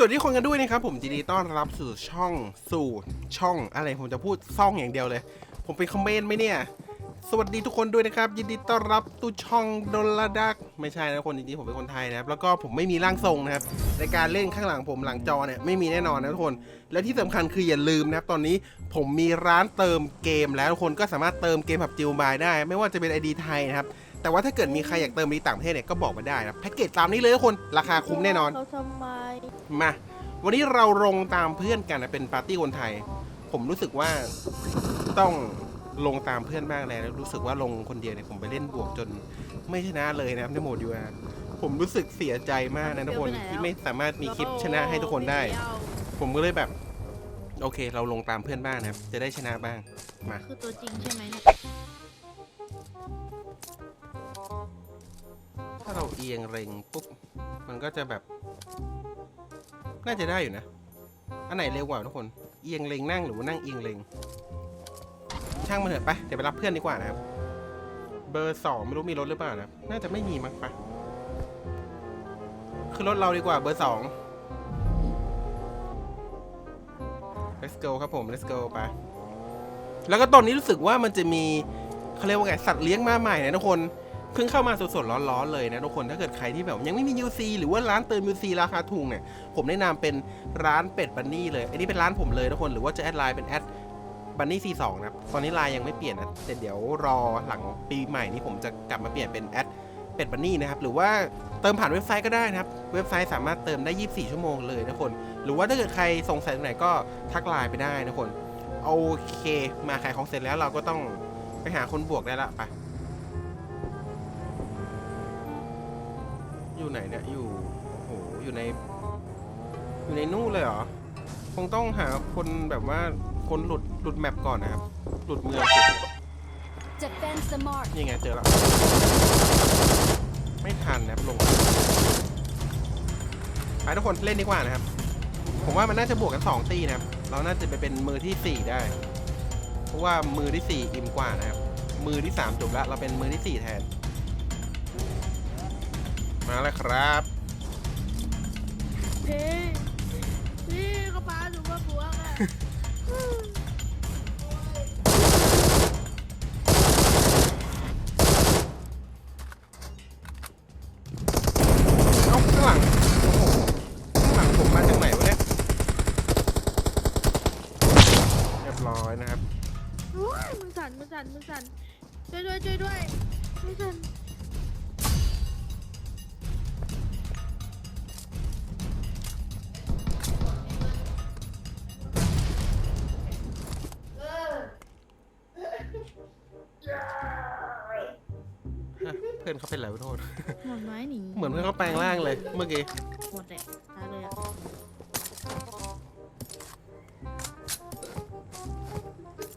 สวัสดีคนกันด้วยนะครับผมยินดีต้อนรับสู่ช่องสู่ช่องอะไรผมจะพูดซ่องอย่างเดียวเลย ผมเป็นคอมเมนต์ไหมเนี่ย สวัสดีทุกคนด้วยนะครับ ยินดีต้อนรับตู่ช่องดลลาดัก ไม่ใช่นะคนจริงๆผมเป็นคนไทยนะครับ แล้วก็ผมไม่มีร่างทรงนะครับในการเล่นข้างหลังผมหลังจอเนี่ยไม่มีแน่นอนนะทุกคน และที่สำคัญคืออย่าลืมนะครับ ตอนนี้ผมมีร้านเติมเกมแล้วทุกคนก็สามารถเติมเกมแบบจิวบายได้ ไม่ว่าจะเป็น ID ไทยนะครับแต่ว่าถ้าเกิดมีใครอยากเติมในต่างประเทศเนี่ยก็บอกมาได้นะแพ็กเกจตามนี้เลยทุกคนราคาคุ้มแน่นอนเขาทำไมมาวันนี้เราลงตามเพื่อนกันนะเป็นปาร์ตี้คนไทย ผมรู้สึกว่าต้อง ลงตามเพื่อนบ้างแล้วรู้สึกว่าลงคนเดียวเนี่ยผมไปเล่นบวกจนไม่ชนะเลยนะครับในโหมดยูอาผมรู้สึกเสียใจมากนะทุกคนที่ไม่สามารถมีคลิปชนะให้ทุกคนได้ ผมก็เลยแบบ โอเค เราลงตามเพื่อนบ้างนะครับ จะได้ชนะบ้างมาคือตัวจริงใช่ไหมเนี่ยถ้าเราเอียงเร็งปุ๊บมันก็จะแบบ น่าจะได้อยู่นะ อันไหนเร็วกว่าทุกคน เอียงเร็งนั่งหรือว่านั่งเอียงเร็ง ช่างมันเถอะไป เดี๋ยวไปรับเพื่อนดีกว่านะครับ เบอร์สองไม่รู้มีรถหรือเปล่านะ น่าจะไม่มีมั้งไปขึ้นรถเราดีกว่าเบอร์สอง let's go ครับผม let's go ไป แล้วก็ตอนนี้รู้สึกว่ามันจะมีเขาเรียกว่าไงสัตว์เลี้ยงมาใหม่นะทุกคน เพิ่งเข้ามาสดๆร้อนๆเลยนะทุกคน ถ้าเกิดใครที่แบบยังไม่มี UC หรือว่าร้านเติม UC ราคาถูกเนี่ย ผมแนะนำเป็นร้านเป็ดบันนี่เลย อันนี้เป็นร้านผมเลยทุกคน หรือว่าจะแอดไลน์เป็นแอด บันนี่ 42 นะครับ ตอนนี้ไลน์ยังไม่เปลี่ยนนะแต่เดี๋ยวรอหลังปีใหม่นี้ผมจะกลับมาเปลี่ยนเป็นแอดเป็ดบันนี่นะครับ หรือว่าเติมผ่านเว็บไซต์ก็ได้นะครับ เว็บไซต์สามารถเติมได้ 24 ชั่วโมงเลยนะทุกคน หรือว่าถ้าเกิดใครสงสัยตรงไหนก็ทักไลน์ไปได้นะทุกคนโอเค มาขายของเสร็จแล้วเราก็ต้องไปหาคนบวกได้ละไป อยู่ไหนเนี่ย อยู่ โอ้โห อยู่ใน อยู่ในนู่นเลยเหรอ คงต้องหาคนแบบว่า คนหลุดหลุดแมปก่อนนะครับ หลุดเมืองสิ Defend the mark. นี่ไงเจอแล้ว ไม่ทันนะครับลงไปทุกคนเล่นดีกว่านะครับ ผมว่ามันน่าจะบวกกันสองตีนะครับ เราน่าจะไปเป็นมือที่สี่ได้ เพราะว่ามือที่สี่อิ่มกว่านะครับ มือที่สามจบแล้ว เราเป็นมือที่สี่แทน มาแล้วครับเฮ้ยพี่ก็พาหนูมาบวกอะ เอ้าข้างหลัง โอ้โห ข้างหลังผมมาจากไหนวะเนี่ย เรียบร้อยนะครับ โอ้ยมือสั่นมือสั่นมือสั่นช่วยด้วยช่วยด้วยมือสั่น เพื่อนเขาเป็นไรวะโทษ หมดไม้หนีเหมือนเพื่อนเขาแปลงร่างเลย เมื่อกี้ หมดแหละตายเลยอะ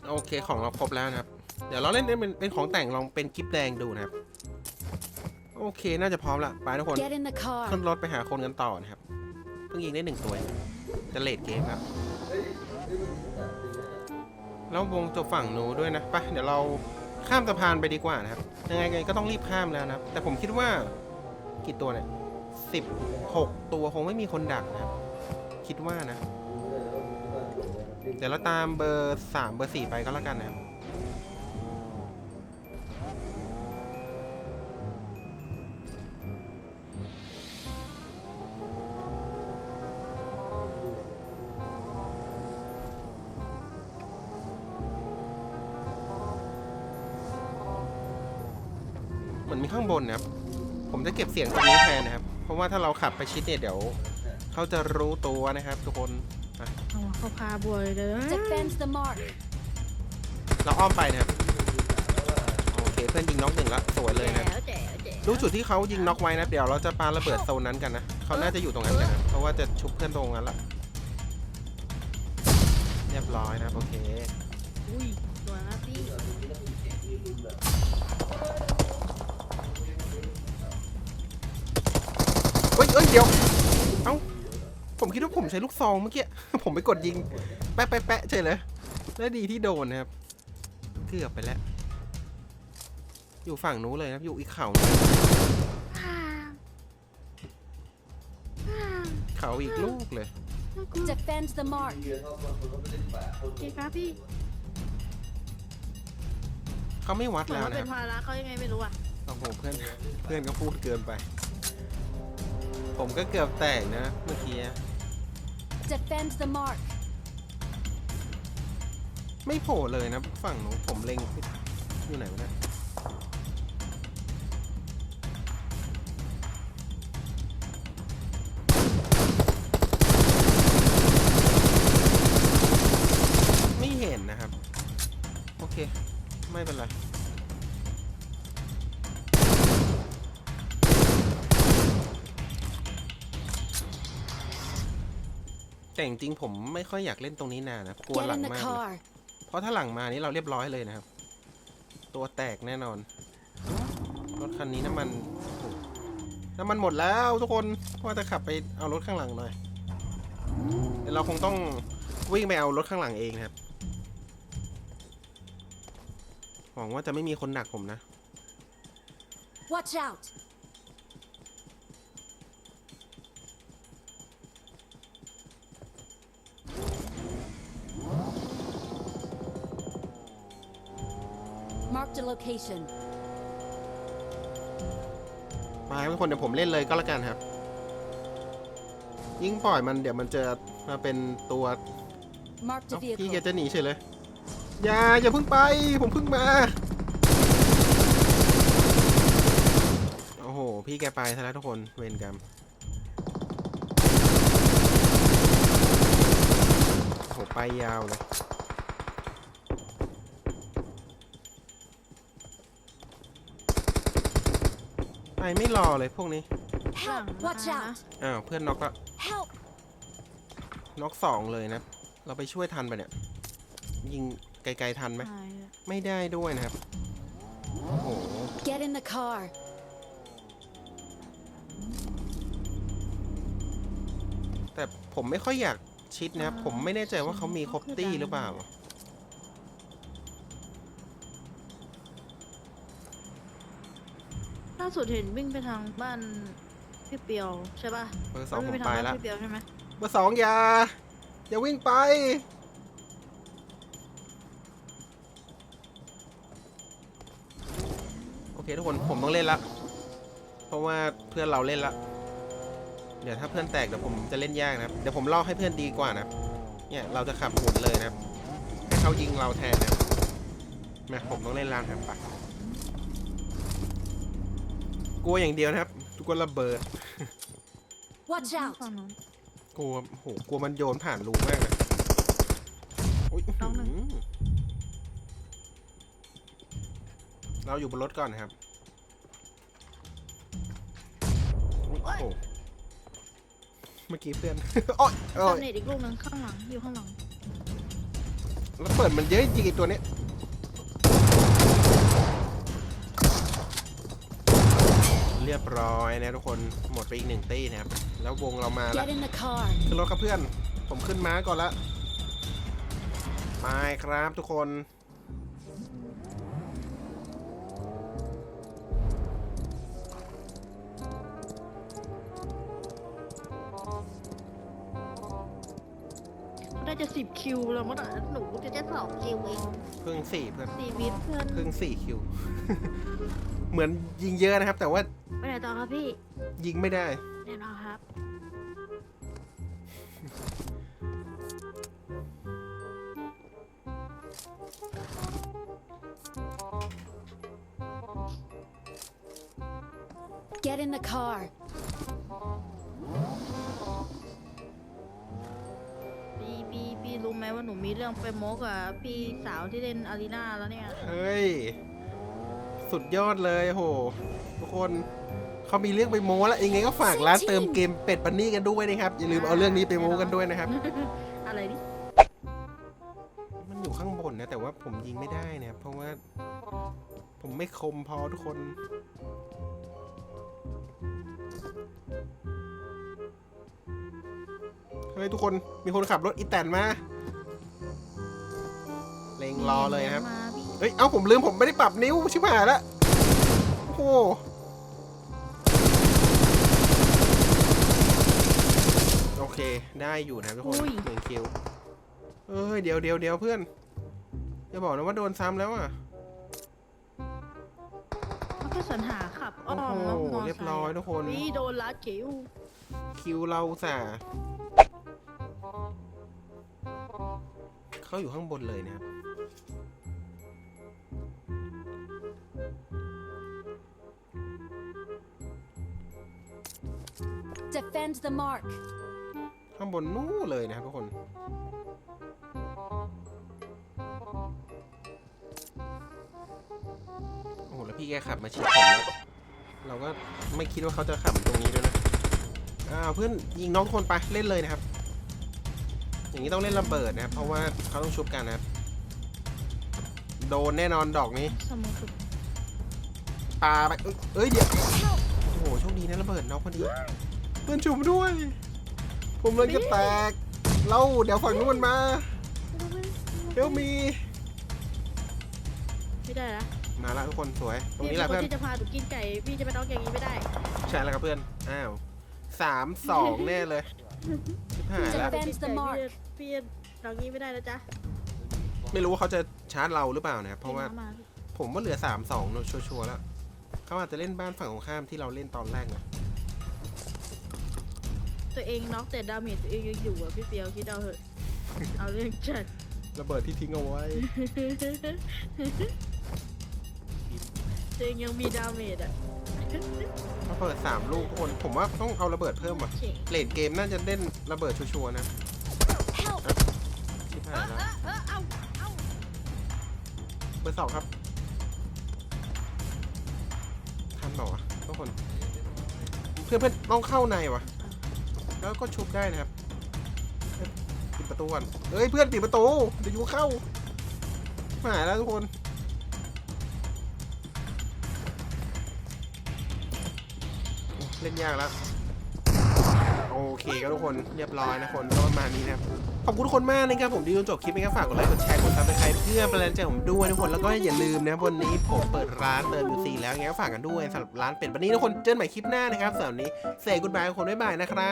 โอเคของเราครบแล้วนะครับ เดี๋ยวเราเล่นเป็นเป็นของแต่งลองเป็นกิฟแดงดูนะครับ โอเคน่าจะพร้อมละไปทุกคน Get in the car. ขึ้นรถไปหาคนกันต่อนะครับ เพิ่งยิงได้หนึ่งตัวเองจะเลดเกมครับ แล้ววงจบฝั่งหนูด้วยนะไปเดี๋ยวเรา ข้ามสะพานไปดีกว่านะครับ ยังไงก็ต้องรีบข้ามแล้วนะครับ แต่ผมคิดว่ากี่ตัวเนี่ยสิบหกตัวคงไม่มีคนดักนะครับ คิดว่านะ เดี๋ยวเราตามเบอร์สามเบอร์สี่ไปก็แล้วกันนะครับ มือนมีข้างบนนะครับ ผมจะเก็บเสียงตรงนี้แทนนะครับ เพราะว่าถ้าเราขับไปชิดเนี่ยเดี๋ยว เขาจะรู้ตัวนะครับ ทุกคนอะเอาเขาพาบวยเลย Defend the mark. เราอ้อมไปนะครับ โอเคเพื่อนยิงน็อกหนึ่งละสวยเลยนะแจ๋วแจ๋วแจ๋วรู้จุดที่เขายิงน็อกไว้นะ เดี๋ยวเราจะปาระเบิดโซนนั้นกันนะ เขาน่าจะอยู่ตรงนั้นกันนะเพราะว่าจะชุบเพื่อนตรงนั้นละ เรียบร้อยนะครับโอเค อุ้ยตัวนะพี่ เฮ้ยเอ้ยเดี๋ยว เอ้า ผมคิดว่าผมใช้ลูกซองเมื่อกี้ ผมไปกดยิง แปะแปะแปะเฉยเลย แล้วดีที่โดนนะครับ เกือบไปแล้ว อยู่ฝั่งนู้นเลยนะครับ อยู่อีกเขาหนึ่งอ่าอ่าเขาอีกลูกเลยน่ากลัว Defend the mark. โอเคครับพี่เขาไม่วัดเหมือนแล้วว่านะเป็นภาระเขายังไงไม่รู้อะ โอ้โหเพื่อน เพื่อนก็พูดเกินไป ผมก็เกือบแตกนะ เมื่อกี้ Defend the mark. ไม่โผล่เลยนะ ฝั่งหนูผมเล็งอยู่ไหนวะเนี่ยไม่เห็นนะครับ โอเค ไม่เป็นไร แต่จริงๆผมไม่ค่อยอยากเล่นตรงนี้นานนะกลัว Get หลัง in the มากเลย car. เพราะถ้าหลังมานี่เราเรียบร้อยเลยนะครับ ตัวแตกแน่นอน รถคันนี้น้ำมันโอ้โหน้ำมันหมดแล้วทุกคนว่าจะขับไปเอารถข้างหลังหน่อยเดี๋ยวเราคงต้องวิ่งไปเอารถข้างหลังเองนะครับหวังว่าจะไม่มีคนดักผมนะ Watch out. Marked a location. มาให้ทุกคนเดี๋ยวผมเล่นเลยก็แล้วกันครับ ยิ่งปล่อยมันเดี๋ยวมันจะมาเป็นตัว Marked a เอ้าพี่แก vehicle. จะหนีเฉยเลยอย่าอย่าเพิ่งไป ผมเพิ่งมา โอ้โห พี่แกไปซะแล้วทุกคนเวรกรรมโอ้โหไปยาวเลย ไปไม่รอเลยพวกนี้ Help! Watch out! อ้าวเพื่อนน็อกละ Help! น็อกสองเลยนะ เราไปช่วยทันปะเนี่ย ยิงไกลๆทันไหมใช่อะไม่ได้ด้วยนะครับ โอ้โห Get in the car. แต่ผมไม่ค่อยอยากชิดนะครับ ผมไม่แน่ใจว่าเขามีครบตี้หรือเปล่า ล่าสุดเห็นวิ่งไปทางบ้านพี่เปียวใช่ป่ะเบอร์สองผวิ่มไปไปทางบ้านแล้ว พี่เปียวใช่ไหมเบอร์สองอย่าอย่าวิ่งไป โอเคทุกคนผมต้องเล่นละ เพราะว่าเพื่อนเราเล่นละ เดี๋ยวถ้าเพื่อนแตกเดี๋ยวผมจะเล่นยากนะครับ เดี๋ยวผมล่อให้เพื่อนดีกว่านะครับเนี่ยเราจะขับหมุนเลยนะครับให้เขายิงเราแทนนะครับมาผมต้องเล่นล่างครับไป กลัวอย่างเดียวนะครับ ทุกคนระเบิด Watch out! ฝั่งนู้น กลัวโหกลัวมันโยนผ่านรูมากเลยอุ๊ยน้องหนึ่งหืเราอยู่บนรถก่อนนะครับอุ๊ยโอ้โหเมื่อกี้เพื่อน โอ๊ยโอ๊ตายมเน็ตอีกลูกหนึงข้างหลังอยู่ข้างหลัง แล้วเปิดมันเยอะจริงๆไอ้ตัวเนี้ย เรียบร้อยนะทุกคนหมดไปอีกหนึ่งตี้นะครับ แล้ววงเรามาแล้ว Get in the car. ขึ้นรถครับเพื่อน ผมขึ้นม้าก่อนละไปครับทุกคน ได้จะสิบคิวแล้วมั้งอะหนูจะจะสองคิวเองเพิ่งสี่เพื่อนสี่วิทเพื่อนเพิ่งสี่คิว เหมือนยิงเยอะนะครับ แต่ว่าไปไหนต่อครับพี่ยิงไม่ได้แน่นอนครับ Get in the car. พี่พี่พี่รู้ไหมว่าหนูมีเรื่องไปโมกับพี่สาวที่เล่นอารีนาแล้วเนี่ย เฮ้ย สุดยอดเลยโหทุกคนเขามีเรื่องไปโม้แล้วยังไงก็ฝากร้านเติมเกมเป็ดปันนี่กันด้วยนะครับ อย่าลืมเอาเรื่องนี้ไปโม้กันด้วยนะครับ อะไรดิ มันอยู่ข้างบนนะ แต่ว่าผมยิงไม่ได้นะครับเพราะว่า ผมไม่คมพอทุกคน เฮ้ยทุกคนมีคนขับรถอีแตนมา เลงรอเลยนะครับ มาพี่ เฮ้ย เอ้าผมลืมผมไม่ได้ปรับนิ้วชิบหายแล้วโอ้โหโดได้อยู่นะทุกคนอุ้ย หนึ่งคิวเอ้ย เดี๋ยวเดี๋ยวเดี๋ยวเพื่อน อย่าบอกนะว่าโดนซ้ำแล้วอะมันก็สัญหาขับอ้อโอ้มโหมามอไซค์เรียบร้อยทุกคน นี่โดนลัดคิวคิวเราสะเขาอยู่ข้างบนเลยนะครับ Defend the mark. ข้างบนนู้นเลยนะครับทุกคน โอ้โห แล้วพี่แกขับมาชิดผมแล้ว เราก็ไม่คิดว่าเขาจะขับตรงนี้ด้วยนะ อ้าวเพื่อนยิงน้องคนไปเล่นเลยนะครับ อย่างนี้ต้องเล่นระเบิดนะครับ เพราะว่าเขาต้องชุบกันนะครับ โดนแน่นอนดอกนี้ ปาไปเอ้ยเอ้ยเดี๋ยว โอ้โห โชคดีนะระเบิดน็อกพอดี เพื่อนชุบด้วย ผมเลยจะแตกเล่าเดี๋ยวฝั่งนู้นมันมาเฮลมีไม่ได้ละมาละทุกคนสวย ตรงนี้แหละพี่เพื่อนที่จะพาหนูกินไก่พี่จะไปน้องอย่างนี้ไม่ได้ ใช่แล้วครับเพื่อน อ้าวสามสองแน่เลยชิบหายแล้ว Defend the mark พี่น้องนี้ไม่ได้นะจ๊ะ ไม่รู้ว่าเขาจะชาร์จเราหรือเปล่านะครับเพราะว่าพี่น้องมผมว่าเหลือสามสองชัวร์ๆแล้ว เขาอาจจะเล่นบ้านฝั่งของข้ามที่เราเล่นตอนแรกนะ ตัวเองน็อกแต่ดาเมจตัวเองยังอยู่อะพี่เปียวคิดเอาเถอะ เอาเรื่องจัด ระเบิดที่ทิ้งเอาไว้ ตัวเองยังมีดาเมจอะระเบิดสามลูกทุกคน ผมว่าต้องเอาระเบิดเพิ่มว่ะเจ๋งเลดเกมน่าจะเล่นระเบิดชัวร์ๆนะ Help! ชิบเอหายอแล้วเออเออเอาเอาเบอร์สองครับทันเปล่าวะทุกคน เพื่อนเพื่อนต้องเข้าในวะ แล้วก็ชุบได้นะครับปิดประตูก่อนเฮ้ยเพื่อนปิดประตูเดี๋ยวยูเข้าหายแล้วทุกคนเล่นยากแล้วโอเคครับทุกคนเรียบร้อยนะคนก็ประมาณนี้นะครับขอบคุณทุกคนมากนะครับผมที่ดูจบคลิปนะครับฝากกดไลค์กดแชร์กดซับสไครต์เพื่อเป็นแรงใจผมด้วยทุกคนแล้วก็อย่าลืมนะครับวันนี้ผมเปิดร้านเติมยูซีแล้วงั้นก็ฝากกันด้วยสำหรับร้านเป็ดวันนี้ทุกคนเจอกันใหม่คลิปหน้านะครับสำหรับวันนี้เสกกุดบายทุกคนบ๊ายบายนะครับ